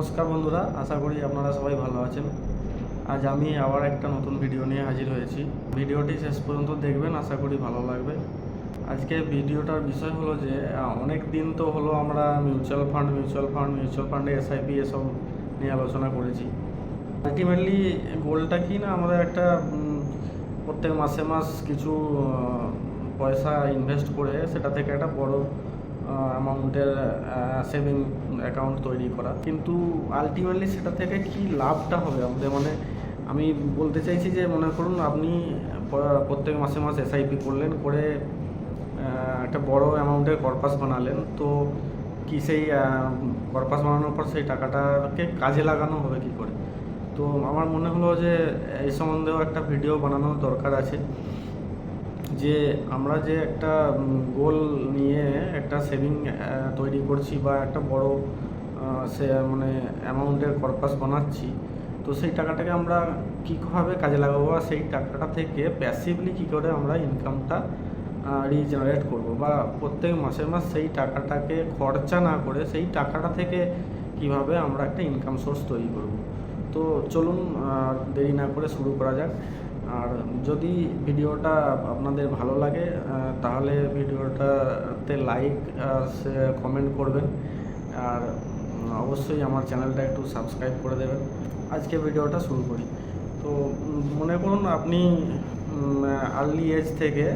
নমস্কার বন্ধুরা, আশা করি আপনারা সবাই ভালো আছেন। আজ আমি আবার একটা নতুন ভিডিও নিয়ে হাজির হয়েছি। ভিডিওটি শেষ পর্যন্ত দেখবেন, আশা করি ভালো লাগবে। আজকে ভিডিওটার বিষয় হলো যে অনেক দিন তো হলো আমরা mutual fund mutual fund mutual ফান্ডে এসআইপি এসব নিয়ে আলোচনা করেছি। আলটিমেটলি গোলটা কি না, আমাদের একটা প্রত্যেক মাসে মাস কিছু পয়সা ইনভেস্ট করে সেটা থেকে একটা বড় অ্যামাউন্টের সেভিং অ্যাকাউন্ট তৈরি করা। কিন্তু আলটিমেটলি সেটা থেকে কি লাভটা হবে আমাদের? মানে আমি বলতে চাইছি যে, মনে করুন আপনি প্রত্যেক মাসে মাস এসআইপি করলেন, করে একটা বড় অ্যামাউন্টের কর্পাস বানালেন। তো কি সেই কর্পাস বানানোর পর সেই টাকাটাকে কাজে লাগানো হবে কি করে? তো আমার মনে হলো যে, এই সম্বন্ধেও একটা ভিডিও বানানোর দরকার আছে। যে আমরা যে একটা গোল নিয়ে একটা সেভিং তৈরি করছি বা একটা বড় সে মানে অ্যামাউন্টের কর্পাস বানাচ্ছি, তো সেই টাকাটাকে আমরা কীভাবে কাজে লাগাবো বা সেই টাকাটা থেকে প্যাসিভলি কী করে আমরা ইনকামটা রিজেনারেট করব বা প্রত্যেক মাসে মাস সেই টাকাটাকে খরচা না করে সেই টাকাটা থেকে কীভাবে আমরা একটা ইনকাম সোর্স তৈরি করব। তো চলুন দেরি না করে শুরু করা যাক। আর যদি ভিডিওটা আপনাদের ভালো লাগে তাহলে ভিডিওটাতে লাইক কমেন্ট করবেন। আর অবশ্যই আমার চ্যানেলটা একটু সাবস্ক্রাইব করে দেবেন। আজকে ভিডিওটা শুরু করি। তো মনে করুন আপনি আর্লি এজ থেকে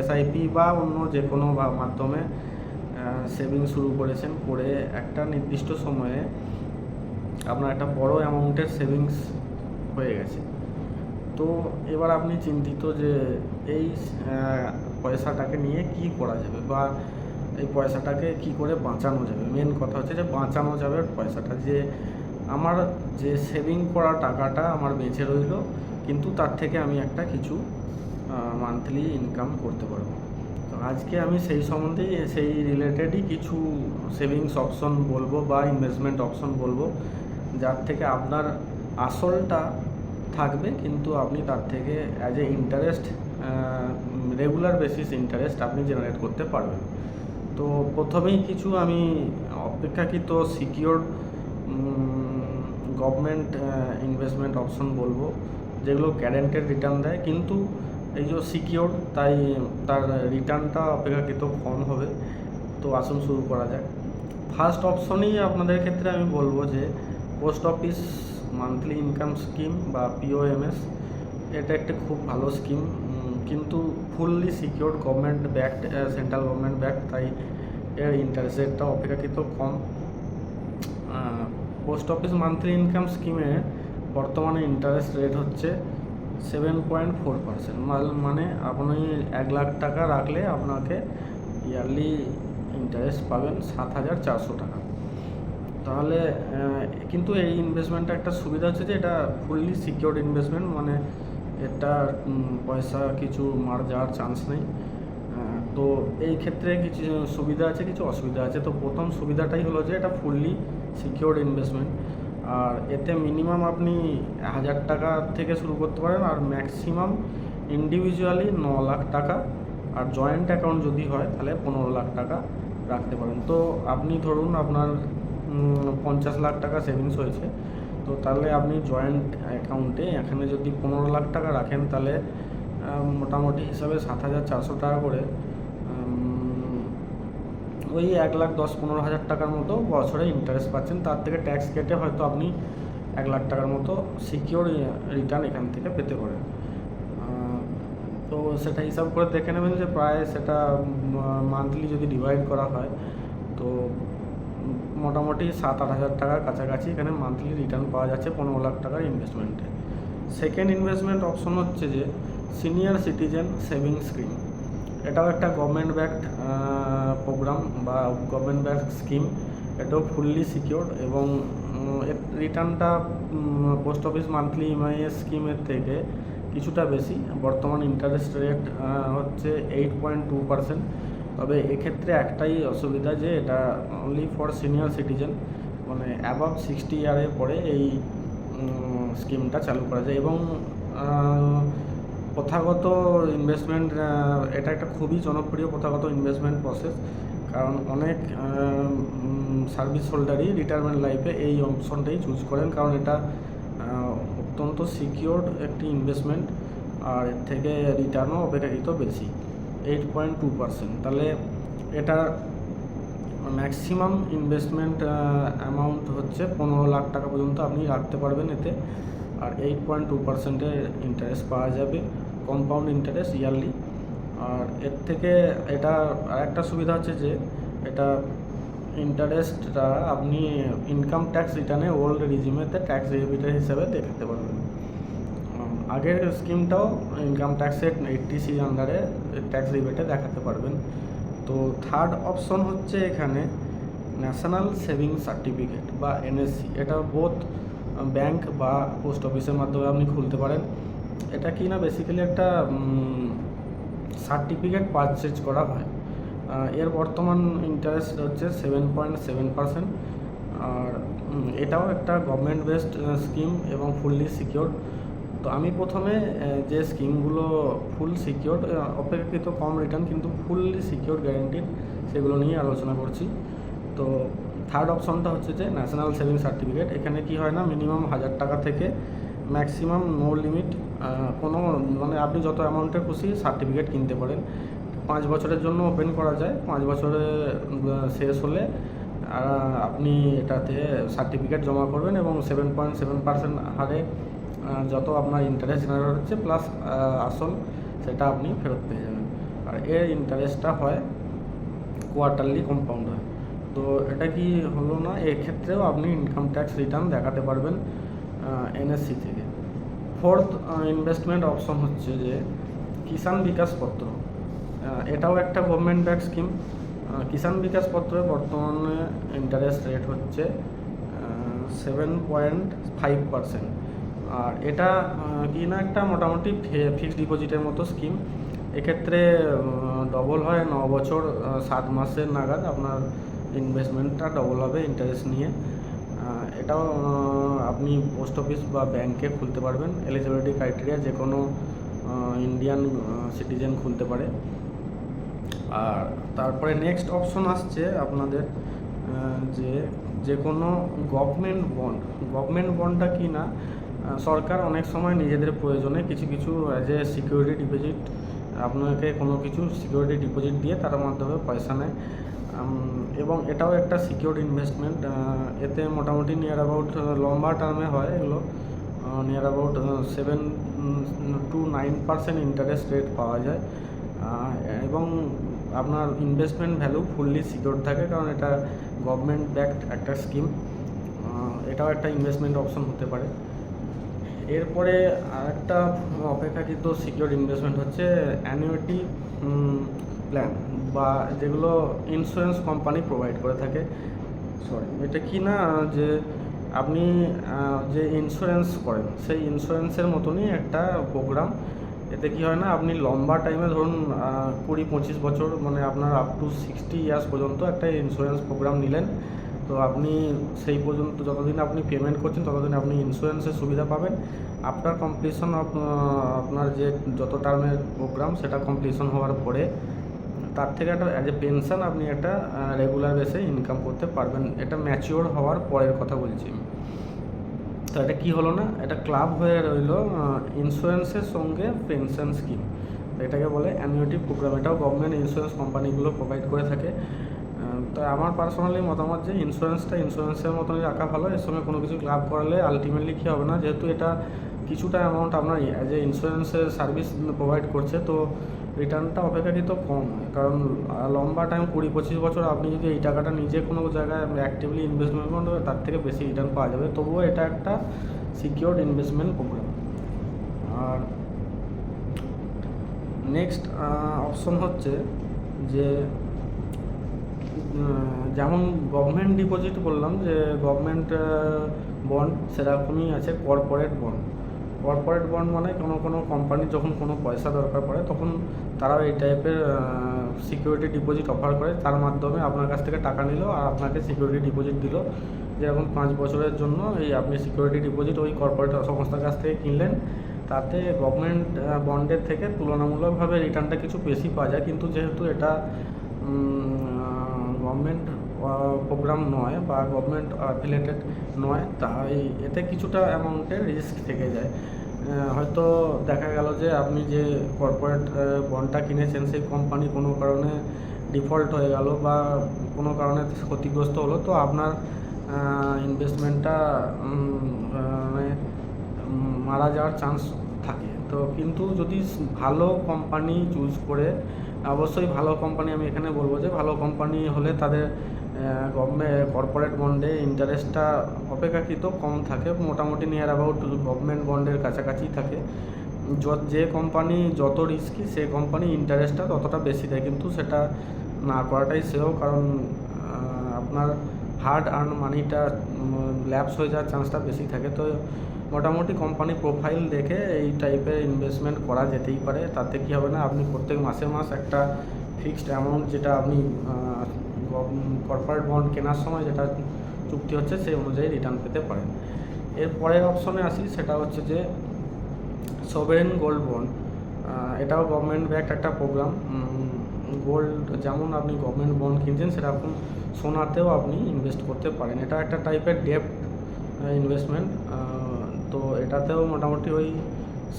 এসআইপি বা অন্য যে কোনো মাধ্যমে সেভিং শুরু করেছেন করে একটা নির্দিষ্ট সময়ে আপনার একটা বড় অ্যামাউন্টের সেভিংস হয়ে গেছে। তো এবার আপনি চিন্তিত যে এই পয়সাটাকে নিয়ে কি করা যাবে বা এই পয়সাটাকে কি করে বাঁচানো যাবে? মেন কথা হচ্ছে যে বাঁচানো যাবে পয়সাটা। যে আমার যে সেভিং করা টাকাটা আমার বেঁচে রইল, কিন্তু তার থেকে আমি একটা কিছু মান্থলি ইনকাম করতে পারব। তো আজকে আমি সেই সম্বন্ধেই সেই রিলেটেডই কিছু সেভিংস অপশন বলব বা ইনভেস্টমেন্ট অপশন বলব, যার থেকে আপনার আসলটা থাকবে, কিন্তু আপনি তার থেকে as a interest regular basis interest আপনি জেনারেট করতে পারবেন। তো প্রথমেই কিছু আমি অপেক্ষাকৃত সিকিওর গভর্নমেন্ট ইনভেস্টমেন্ট অপশন বলব, যেগুলো গ্যারেন্টেড রিটার্ন দেয়। কিন্তু এই যে সিকিওর তাই তার রিটার্নটা অপেক্ষাকৃত কম হবে। তো আসুন শুরু করা যাক। ফার্স্ট অপশনই আপনাদের ক্ষেত্রে আমি বলব যে post office monthly income scheme বা পিওএমএস এটা একটা খুব ভালো স্কিম কিন্তু fully secure government backed central government back তাই এর ইন্টারেস্ট রেটটা অপেক্ষাকৃত কম। পোস্ট অফিস মান্থলি ইনকাম স্কিমে বর্তমানে ইন্টারেস্ট রেট হচ্ছে সেভেন পয়েন্ট ফোর পার্সেন্ট মানে আপনি এক লাখ টাকা রাখলে আপনাকে ইয়ারলি ইন্টারেস্ট পাবেন সাত হাজার চারশো টাকা। তাহলে কিন্তু এই ইনভেস্টমেন্টটা একটা সুবিধা হচ্ছে যে এটা ফুললি সিকিওর ইনভেস্টমেন্ট মানে এটা পয়সা কিছু মার যাওয়ার চান্স নেই। তো এই ক্ষেত্রে কিছু সুবিধা আছে, কিছু অসুবিধা আছে। তো প্রথম সুবিধাটাই হলো যে এটা ফুললি সিকিওর ইনভেস্টমেন্ট আর এতে মিনিমাম আপনি হাজার টাকা থেকে শুরু করতে পারেন, আর ম্যাক্সিমাম ইন্ডিভিজুয়ালি ন লাখ টাকা। আর জয়েন্ট অ্যাকাউন্ট যদি হয়, তাহলে পনেরো লাখ টাকা রাখতে পারেন। তো আপনি ধরুন আপনার পঞ্চাশ লাখ টাকা সেভিংস হয়েছে। তো তাহলে আপনি জয়েন্ট অ্যাকাউন্টে এখানে যদি পনেরো লাখ টাকা রাখেন, তাহলে মোটামুটি হিসাবে সাত হাজার চারশো টাকা করে ওই এক লাখ দশ পনেরো হাজার টাকার মতো বছরে ইন্টারেস্ট পাচ্ছেন। তার থেকে ট্যাক্স কেটে হয়তো আপনি এক লাখ টাকার মতো সিকিওর রিটার্ন এখান থেকে পেতে পারেন। তো সেটা হিসাব করে দেখে নেবেন যে প্রায় সেটা মান্থলি যদি ডিভাইড করা হয়, তো মোটামুটি সাত, আট হাজার টাকার কাছাকাছি এখানে মান্থলি রিটার্ন পাওয়া যাচ্ছে পনেরো লাখ টাকার ইনভেস্টমেন্টে সেকেন্ড ইনভেস্টমেন্ট অপশন হচ্ছে যে সিনিয়র সিটিজেন সেভিং স্কিম এটাও একটা গভর্নমেন্ট ব্যাকড প্রোগ্রাম বা গভর্নমেন্ট ব্যাকড স্কিম এটাও ফুললি সিকিওর এবং রিটার্নটা পোস্ট অফিস মান্থলি ইএমআইএস স্কিমের থেকে কিছুটা বেশি। বর্তমান ইন্টারেস্ট রেট হচ্ছে এইট পয়েন্ট টু পার্সেন্ট তবে এক্ষেত্রে একটাই অসুবিধা যে এটা অনলি ফর সিনিয়র সিটিজেন মানে অ্যাবাভ সিক্সটি ইয়ারের পরে এই স্কিমটা চালু করা যায়। এবং প্রথাগত ইনভেস্টমেন্ট এটা একটা খুবই জনপ্রিয় প্রথাগত ইনভেস্টমেন্ট প্রসেস কারণ অনেক সার্ভিস হোল্ডারই রিটায়ারমেন্ট লাইফে এই অপশনটাই চুজ করেন। কারণ এটা অত্যন্ত সিকিওরড একটি ইনভেস্টমেন্ট আর এর থেকে রিটার্নও অপেক্ষাকৃত বেশি। এইট পয়েন্ট টু পার্সেন্ট তাহলে এটার ম্যাক্সিমাম ইনভেস্টমেন্ট অ্যামাউন্ট হচ্ছে পনেরো লাখ টাকা পর্যন্ত আপনি রাখতে পারবেন এতে। আর এইট পয়েন্ট টু পার্সেন্টের ইন্টারেস্ট পাওয়া যাবে কম্পাউন্ড ইন্টারেস্ট ইয়ারলি আর এর থেকে এটা আরেকটা সুবিধা হচ্ছে যে, এটা ইন্টারেস্টটা আপনি ইনকাম ট্যাক্স রিটার্নে ওল্ড রিজিমেতে ট্যাক্স রিবিটার হিসেবে দেখাতে পারবেন। আগের স্কিমটাও ইনকাম ট্যাক্সের এইটটি সি আন্ডারে ট্যাক্স রিবেটে দেখাতে পারবেন। তো থার্ড অপশন হচ্ছে এখানে ন্যাশনাল সেভিং সার্টিফিকেট বা এনএসসি এটা বোথ ব্যাংক বা পোস্ট অফিসের মাধ্যমে আপনি খুলতে পারেন। এটা কি না বেসিক্যালি একটা সার্টিফিকেট পারচেজ করা হয়। এর বর্তমান ইন্টারেস্ট হচ্ছে সেভেন পয়েন্ট সেভেন পার্সেন্ট আর এটাও একটা গভর্নমেন্ট বেসড স্কিম এবং ফুললি সিকিওর তো আমি প্রথমে যে স্কিমগুলো ফুল সিকিওর অপেক্ষাকৃত কম রিটার্ন কিন্তু ফুললি সিকিওর গ্যারেন্টিড সেগুলো নিয়ে আলোচনা করছি। তো থার্ড অপশনটা হচ্ছে যে ন্যাশনাল সেভিং সার্টিফিকেট এখানে কি হয় না মিনিমাম হাজার টাকা থেকে ম্যাক্সিমাম নো লিমিট কোনো মানে আপনি যত অ্যামাউন্টে খুশি সার্টিফিকেট কিনতে পারেন। পাঁচ বছরের জন্য ওপেন করা যায়, পাঁচ বছরে শেষ হলে আপনি এটাতে সার্টিফিকেট জমা করবেন এবং সেভেন পয়েন্ট সেভেন পার্সেন্ট হারে যত আপনার ইন্টারেস্ট জেনারেট হচ্ছে প্লাস আসল সেটা আপনি ফেরত পেয়ে যাবেন। আর এর ইন্টারেস্টটা হয় কোয়ার্টারলি কম্পাউন্ড হয়। তো এটা কি হলো না? এক্ষেত্রেও আপনি ইনকাম ট্যাক্স রিটার্ন দেখাতে পারবেন এনএসসি থেকে। ফোর্থ ইনভেস্টমেন্ট অপশন হচ্ছে যে কিষাণ বিকাশ পত্র। এটাও একটা government back scheme Kisan Vikas পত্রে বর্তমানে ইন্টারেস্ট রেট হচ্ছে সেভেন পয়েন্ট ফাইভ পার্সেন্ট আর এটা কি না একটা মোটামুটি ফিক্সড ডিপোজিটের মতো স্কিম এক্ষেত্রে ডবল হয় ন বছর সাত মাসের নাগাদ আপনার ইনভেস্টমেন্টটা ডবল হবে ইন্টারেস্ট নিয়ে। এটাও আপনি পোস্ট অফিস বা ব্যাংকে খুলতে পারবেন। এলিজিবিলিটি ক্রাইটেরিয়া যে কোনো ইন্ডিয়ান সিটিজেন খুলতে পারে। আর তারপরে নেক্সট অপশন আসছে আপনাদের যে যে কোনো গভর্নমেন্ট বন্ড গভর্নমেন্ট বন্ডটা কি না সরকার অনেক সময় নিজেদের প্রয়োজনে কিছু কিছু এ সিকিউরিটি ডিপোজিট আপনাকে কোনো কিছু সিকিউরিটি ডিপোজিট দিয়ে তার মাধ্যমে পয়সা নেয়। এবং এটাও একটা সিকিউর ইনভেস্টমেন্ট এতে মোটামুটি নিয়ার অ্যাবাউট লম্বা টার্মে হয় এগুলো। Near about seven to nine percent interest rate পাওয়া যায়। এবং আপনার ইনভেস্টমেন্ট ভ্যালু ফুললি সিকিউর থাকে কারণ এটা গভর্নমেন্ট ব্যাকড একটা স্কিম এটাও একটা ইনভেস্টমেন্ট অপশন হতে পারে। এরপরে আরেকটা অপেক্ষাকৃত সিকিউর ইনভেস্টমেন্ট হচ্ছে অ্যানুইটি প্ল্যান বা যেগুলো ইন্স্যুরেন্স কোম্পানি প্রোভাইড করে থাকে। সরি এটা কি না যে আপনি যে ইন্স্যুরেন্স করেন, সেই ইন্স্যুরেন্সের মতনই একটা প্রোগ্রাম এতে কি হয় না, আপনি লম্বা টাইমে ধরুন কুড়ি পঁচিশ বছর মানে আপনার আপ টু সিক্সটি ইয়ার্স পর্যন্ত একটা ইন্স্যুরেন্স প্রোগ্রাম নিলেন। তো আপনি সেই পর্যন্ত যতদিন আপনি পেমেন্ট করছেন, ততদিন আপনি ইন্স্যুরেন্সের সুবিধা পাবেন। আফটার কমপ্লিশন অফ আপনার যে যত টার্মের প্রোগ্রাম সেটা কমপ্লিশন হওয়ার পরে তার থেকে একটা অ্যাজ এ পেনশন আপনি একটা রেগুলার বেসে ইনকাম করতে পারবেন। এটা ম্যাচিওর হওয়ার পরের কথা বলছি আমি। তো এটা কী হলো না? এটা ক্লাব হয়ে রইল ইন্স্যুরেন্সের সঙ্গে পেনশন স্কিম এটাকে বলে অ্যানুইটি প্রোগ্রাম এটাও গভর্নমেন্ট ইন্স্যুরেন্স কোম্পানিগুলো প্রোভাইড করে থাকে। তো আমার পার্সোনালি মতামত যে ইন্স্যুরেন্সটা ইন্স্যুরেন্সের মতনই রাখা ভালো। এর সঙ্গে কোনো কিছু ক্লাব করালে আলটিমেটলি কী হবে না? যেহেতু এটা কিছুটা অ্যামাউন্ট আপনার অ্যাজ এ ইন্স্যুরেন্সের সার্ভিস প্রোভাইড করছে, তো রিটার্নটা অপেক্ষাকৃত কম। কারণ লম্বা টাইম কুড়ি, পঁচিশ বছর আপনি যদি এই টাকাটা নিজে কোনো জায়গায় অ্যাক্টিভলি ইনভেস্টমেন্ট করেন তার থেকে বেশি রিটার্ন পাওয়া যাবে। তবুও এটা একটা সিকিওরড ইনভেস্টমেন্ট প্রোগ্রাম আর নেক্সট অপশন হচ্ছে যে যেমন গভর্নমেন্ট ডিপোজিট বললাম যে গভর্নমেন্ট বন্ড সেরকমই আছে কর্পোরেট বন্ড কর্পোরেট বন্ড মানে কোনো কোনো কোম্পানির যখন কোনো পয়সা দরকার পড়ে তখন তারাও এই টাইপের সিকিউরিটি ডিপোজিট অফার করে। তার মাধ্যমে আপনার কাছ থেকে টাকা নিল আর আপনাকে সিকিউরিটি ডিপোজিট দিল। যেরকম পাঁচ বছরের জন্য এই আপনি সিকিউরিটি ডিপোজিট ওই কর্পোরেট সংস্থার কাছ থেকে কিনলেন, তাতে গভর্নমেন্ট বন্ডের থেকে তুলনামূলকভাবে রিটার্নটা কিছু বেশি পাওয়া যায়। কিন্তু যেহেতু এটা গভর্নমেন্ট প্রোগ্রাম নয় বা গভর্নমেন্ট অ্যাফিলেটেড নয়, তাই এতে কিছুটা অ্যামাউন্টের রিস্ক থেকে যায়। হয়তো দেখা গেল যে আপনি যে কর্পোরেট বন্ডটা কিনেছেন, সেই কোম্পানি কোনো কারণে ডিফল্ট হয়ে গেল বা কোনো কারণে ক্ষতিগ্রস্ত হলো, তো আপনার ইনভেস্টমেন্টটা মানে মারা যাওয়ার চান্স থাকে। তো কিন্তু যদি ভালো কোম্পানি চুজ করে অবশ্যই ভালো কোম্পানি আমি এখানে বলব যে ভালো কোম্পানি হলে তাদের গভর্নমেন্ট কর্পোরেট বন্ডে ইন্টারেস্টটা অপেক্ষাকৃত কম থাকে, মোটামুটি নিয়ার অ্যাবাউট গভর্নমেন্ট বন্ডের কাছাকাছি থাকে। য- কোম্পানি যত রিস্কি সে কোম্পানি ইন্টারেস্টটা ততটা বেশি দেয়, কিন্তু সেটা না করাটাই সেও কারণ আপনার হার্ড আর্ন মানিটা ল্যাপস হয়ে যাওয়ার চান্সটা বেশি থাকে। তো মোটামুটি কোম্পানি প্রোফাইল দেখে এই টাইপের ইনভেস্টমেন্ট করা যেতেই পারে। তাতে কী হবে না, আপনি প্রত্যেক মাসে মাস একটা ফিক্সড অ্যামাউন্ট যেটা আপনি কর্পোরেট বন্ড কেনার সময় যেটা চুক্তি হচ্ছে সেই অনুযায়ী রিটার্ন পেতে পারেন। এর পরের অপশনে আসি, সেটা হচ্ছে যে সভেরেন গোল্ড বন্ড এটাও গভর্নমেন্ট ব্যাক একটা প্রোগ্রাম গোল্ড যেমন আপনি গভর্নমেন্ট বন্ড কিনছেন, সেরকম সোনাতেও আপনি ইনভেস্ট করতে পারেন। এটা একটা টাইপের ডেপ্ট ইনভেস্টমেন্ট তো এটাতেও মোটামুটি ওই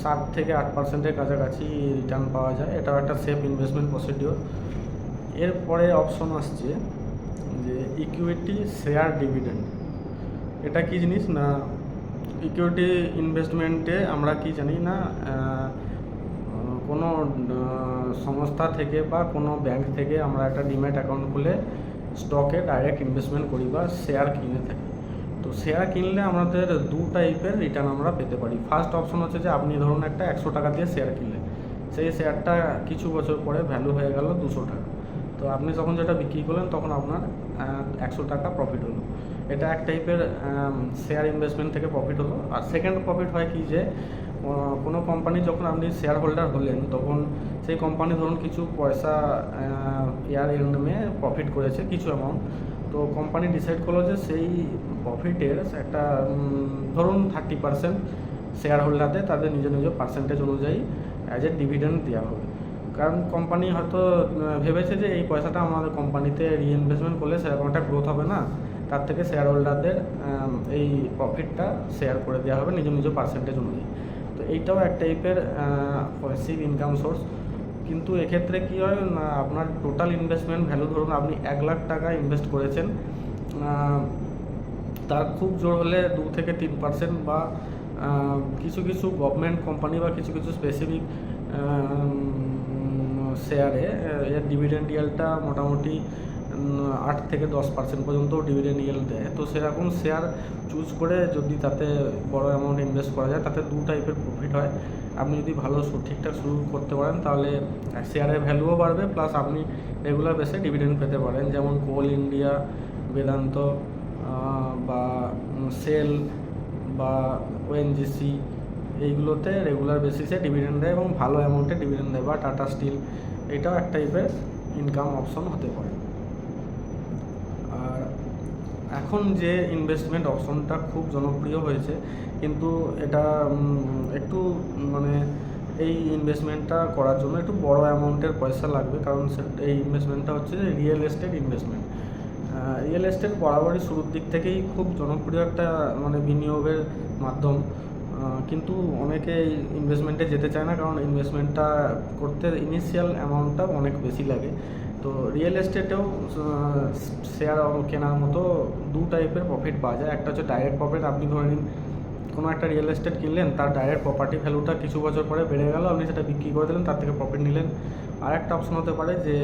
সাত থেকে আট পার্সেন্টের কাছাকাছি রিটার্ন পাওয়া যায়। এটাও একটা সেফ ইনভেস্টমেন্ট প্রসিডিওর এরপরে অপশন আসছে যে ইকুইটি শেয়ার ডিভিডেন্ড এটা কি জিনিস? না ইকুইটি ইনভেস্টমেন্টে আমরা কি জানি না কোনো সংস্থা থেকে বা কোনো ব্যাংক থেকে আমরা একটা ডিম্যাট অ্যাকাউন্ট খুলে স্টকে ডাইরেক্ট ইনভেস্টমেন্ট করি বা শেয়ার কিনে থাকি। তো শেয়ার কিনলে আমাদের দু টাইপের রিটার্ন আমরা পেতে পারি। ফার্স্ট অপশন হচ্ছে যে আপনি ধরুন একটা একশো টাকা দিয়ে শেয়ার কিনলেন। সেই শেয়ারটা কিছু বছর পরে ভ্যালু হয়ে গেল দুশো টাকা। তো আপনি যখন যেটা বিক্রি করলেন, তখন আপনার একশো টাকা প্রফিট হলো। এটা এক টাইপের শেয়ার ইনভেস্টমেন্ট থেকে প্রফিট হলো। আর সেকেন্ড প্রফিট হয় কি যে কোনো কোম্পানি যখন আপনি শেয়ার হোল্ডার হলেন, তখন সেই কোম্পানি ধরুন কিছু পয়সা ইয়ার এন্ডমে প্রফিট করেছে, কিছু অ্যামাউন্ট তো কোম্পানি ডিসাইড করল যে সেই প্রফিটের একটা ধরুন থার্টি পার্সেন্ট শেয়ার হোল্ডারদের তাদের নিজ নিজ পার্সেন্টেজ অনুযায়ী অ্যাজ এ ডিভিডেন্ড দেওয়া হবে। কারণ কোম্পানি হয়তো ভেবেছে যে এই পয়সাটা আমাদের কোম্পানিতে রিইনভেস্টমেন্ট করলে সেরকম একটা গ্রোথ হবে না। তার থেকে শেয়ার হোল্ডারদের এই প্রফিটটা শেয়ার করে দেওয়া হবে নিজ নিজ পার্সেন্টেজ অনুযায়ী। এইটাও এক টাইপের পসিভ ইনকাম সোর্স কিন্তু এক্ষেত্রে কী হয়, না, আপনার টোটাল ইনভেস্টমেন্ট ভ্যালু ধরুন আপনি এক লাখ টাকা ইনভেস্ট করেছেন তার খুব জোর হলে দু থেকে তিন পার্সেন্ট বা কিছু কিছু গভর্নমেন্ট কোম্পানি বা কিছু কিছু স্পেসিফিক শেয়ারে এর ডিভিডেন্ড ইয়েলটা মোটামুটি আট থেকে দশ পার্সেন্ট পর্যন্ত ডিভিডেন্ড ইয়েল দেয়। তো সেরকম শেয়ার চুজ করে যদি তাতে বড় অ্যামাউন্ট ইনভেস্ট করা যায়, তাতে দু টাইপের প্রফিট হয়। আপনি যদি ভালো ঠিকঠাক শুরু করতে পারেন, তাহলে শেয়ারের ভ্যালুও বাড়বে প্লাস আপনি রেগুলার বেসে ডিভিডেন্ড পেতে পারেন। যেমন কোল ইন্ডিয়া বেদান্ত বা সেল বা ওএনজিসি এইগুলোতে রেগুলার বেসিসে ডিভিডেন্ড দেয় এবং ভালো অ্যামাউন্টে ডিভিডেন্ড দেয়, বা টাটা স্টিল এটাও এক টাইপের ইনকাম অপশন হতে পারে। এখন যে ইনভেস্টমেন্ট অপশনটা খুব জনপ্রিয় হয়েছে, কিন্তু এটা একটু মানে এই ইনভেস্টমেন্টটা করার জন্য একটু বড় অ্যামাউন্টের পয়সা লাগবে, কারণ এই ইনভেস্টমেন্টটা হচ্ছে real estate investment real estate বরাবরই শুরুর দিক থেকেই খুব জনপ্রিয় একটা মানে বিনিয়োগের মাধ্যম। কিন্তু অনেকে ইনভেস্টমেন্টে যেতে চায় না, কারণ ইনভেস্টমেন্টটা করতে ইনিশিয়াল অ্যামাউন্টটা অনেক বেশি লাগে। তো রিয়েল এস্টেটেও শেয়ার কেনার মতো দু টাইপের প্রফিট পাওয়া যায়। একটা হচ্ছে ডাইরেক্ট প্রফিট আপনি ধরে নিন কোনো একটা রিয়েল এস্টেট কিনলেন, তার ডাইরেক্ট প্রপার্টি ভ্যালুটা কিছু বছর পরে বেড়ে গেল, আপনি সেটা বিক্রি করে দিলেন, তার থেকে প্রফিট নিলেন। আর একটা অপশন হতে পারে যে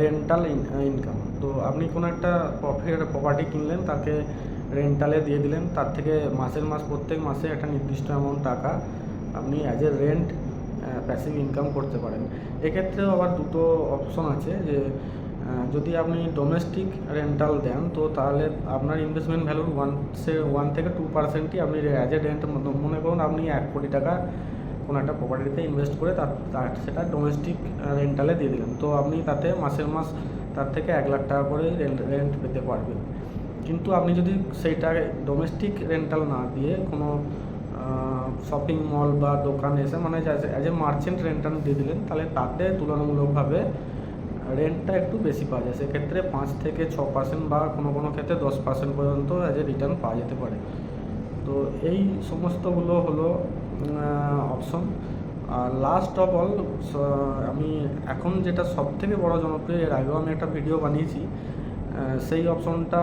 রেন্টাল ইনকাম তো আপনি কোনো একটা প্রফিট প্রপার্টি কিনলেন, তাকে রেন্টালে দিয়ে দিলেন, তার থেকে মাসের মাস, প্রত্যেক মাসে একটা নির্দিষ্ট অ্যামাউন্ট টাকা আপনি as a rent passive income করতে পারেন। এক্ষেত্রেও আবার দুটো অপশন আছে যে যদি আপনি ডোমেস্টিক রেন্টাল দেন, তো তাহলে আপনার ইনভেস্টমেন্ট ভ্যালুর ওয়ান সে ওয়ান থেকে টু পার্সেন্টই আপনি অ্যাজ এ রেন্ট মনে করুন আপনি এক কোটি টাকা কোনো একটা প্রপার্টিতে ইনভেস্ট করে তার সেটা ডোমেস্টিক রেন্টালে দিয়ে দিলেন। তো আপনি তাতে মাসের মাস তার থেকে এক লাখ টাকা করে রেন্ট রেন্ট পেতে পারবেন। কিন্তু আপনি যদি সেইটা ডোমেস্টিক রেন্টাল না দিয়ে কোনো শপিং মল বা দোকানে এসে মানে অ্যাজ এ মার্চেন্ট রেন্টাল দিয়ে দিলেন, তাহলে তাতে তুলনামূলকভাবে রেন্টটা একটু বেশি পাওয়া যায়। সেক্ষেত্রে পাঁচ থেকে ছ পার্সেন্ট বা কোনো কোনো ক্ষেত্রে দশ পার্সেন্ট পর্যন্ত অ্যাজ এ রিটার্ন পাওয়া যেতে পারে। তো এই সমস্তগুলো হলো অপশন আর লাস্ট অফ অল আমি এখন যেটা সব থেকে বড় জনপ্রিয়, এর আগেও আমি একটা ভিডিও বানিয়েছি সেই অপশনটা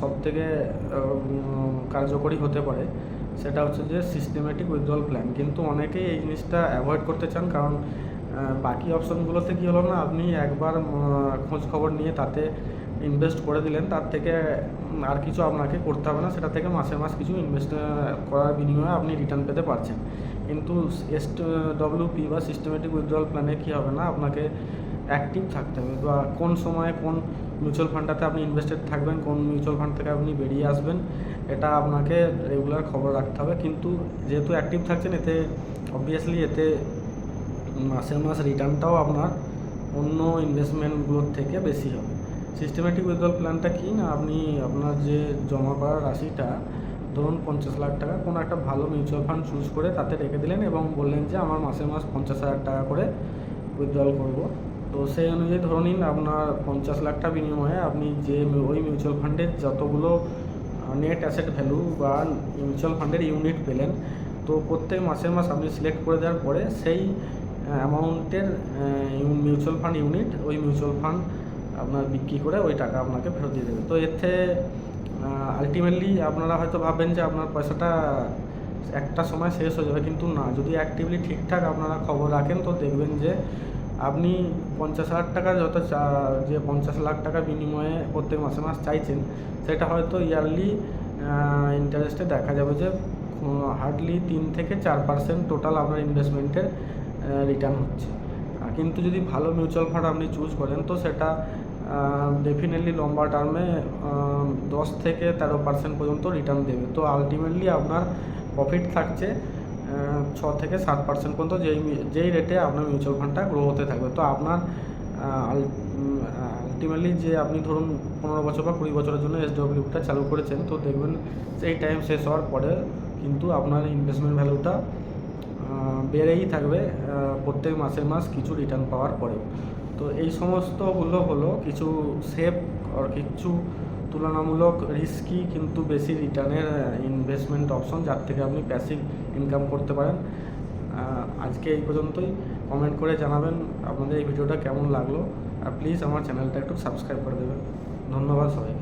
সব থেকে কার্যকরী হতে পারে। সেটা হচ্ছে যে সিস্টেমেটিক উইথড্রল প্ল্যান কিন্তু অনেকেই এই জিনিসটা অ্যাভয়েড করতে চান, কারণ বাকি অপশনগুলোতে কী হলো না, আপনি একবার খোঁজ খবর নিয়ে তাতে ইনভেস্ট করে দিলেন, তার থেকে আর কিছু আপনাকে করতে হবে না, সেটা থেকে মাসে মাস কিছু ইনভেস্ট করার বিনিময়ে আপনি রিটার্ন পেতে পারছেন। কিন্তু এস ডব্লিউপি বা সিস্টেমেটিক উইথড্রল প্ল্যানে কী হবে না, আপনাকে অ্যাক্টিভ থাকতে হবে, বা কোন সময়ে কোন মিউচুয়াল ফান্ডটাতে আপনি ইনভেস্টেড থাকবেন, কোন মিউচুয়াল ফান্ড থেকে আপনি বেরিয়ে আসবেন, এটা আপনাকে রেগুলার খবর রাখতে হবে। কিন্তু যেহেতু অ্যাক্টিভ থাকছেন, এতে অবভিয়াসলি এতে মাসের মাস রিটার্নটাও আপনার অন্য ইনভেস্টমেন্টগুলোর থেকে বেশি হবে। সিস্টেমেটিক উইথড্রল প্ল্যানটা কি না, আপনি আপনার যে জমা করার রাশিটা, ধরুন পঞ্চাশ লাখ টাকা, কোনো একটা ভালো মিউচুয়াল ফান্ড চুজ করে তাতে রেখে দিলেন এবং বললেন যে, আমার মাসে মাস পঞ্চাশ হাজার টাকা করে উইথড্রল করব। তো সেই অনুযায়ী ধরে নিন আপনার পঞ্চাশ লাখ টাকা বিনিময়ে আপনি যে ওই মিউচুয়াল ফান্ডের যতগুলো নেট অ্যাসেট ভ্যালু বা মিউচুয়াল ফান্ডের ইউনিট পেলেন, তো প্রত্যেক মাসে মাস আপনি সিলেক্ট করে দেওয়ার পরে সেই অ্যামাউন্টের মিউচুয়াল ফান্ড ইউনিট ওই মিউচুয়াল ফান্ড আপনার বিক্রি করে ওই টাকা আপনাকে ফেরত দিয়ে দেবে। তো এতে আলটিমেটলি আপনারা হয়তো ভাববেন যে আপনার পয়সাটা একটা সময় শেষ হয়ে যাবে, কিন্তু না। যদি অ্যাক্টিভলি ঠিকঠাক আপনারা খবর রাখেন, তো দেখবেন যে আপনি পঞ্চাশ হাজার টাকা যত চা- যে পঞ্চাশ লাখ টাকা বিনিময়ে প্রত্যেক মাসে মাস চাইছেন, সেটা হয়তো ইয়ারলি ইন্টারেস্টে দেখা যাবে যে হার্ডলি তিন থেকে চার পার্সেন্ট টোটাল আপনার ইনভেস্টমেন্টের রিটার্ন হচ্ছে। কিন্তু যদি ভালো মিউচুয়াল ফান্ড আপনি চুজ করেন, তো সেটা ডেফিনেটলি লম্বা টার্মে দশ থেকে তেরো পার্সেন্ট পর্যন্ত রিটার্ন দেবে। তো আলটিমেটলি আপনার প্রফিট থাকছে ছ থেকে সাত পার্সেন্ট পর্যন্ত যেই যেই রেটে আপনার মিউচুয়াল ফান্ডটা গ্রো হতে থাকবে। তো আপনার আলটিমেটলি যে আপনি ধরুন পনেরো বছর বা কুড়ি বছরের জন্য এস ডব্লিউটা চালু করেছেন, তো দেখবেন সেই টাইম শেষ হওয়ার পরে কিন্তু আপনার ইনভেস্টমেন্ট ভ্যালুটা বেড়েই থাকবে প্রত্যেক মাসে মাস কিছু রিটার্ন পাওয়ার পরেও তো এই সমস্তগুলো হলো কিছু সেফ আর কিছু তুলনামূলক রিস্কি কিন্তু বেশি রিটার্নের ইনভেস্টমেন্ট অপশন যার থেকে আপনি প্যাসিভ ইনকাম করতে পারেন। আজকে এই পর্যন্তই। কমেন্ট করে জানাবেন আপনাদের এই ভিডিওটা কেমন লাগল। আর প্লিজ আমার চ্যানেলটা একটু সাবস্ক্রাইব করে দেবেন। ধন্যবাদ সবাইকে।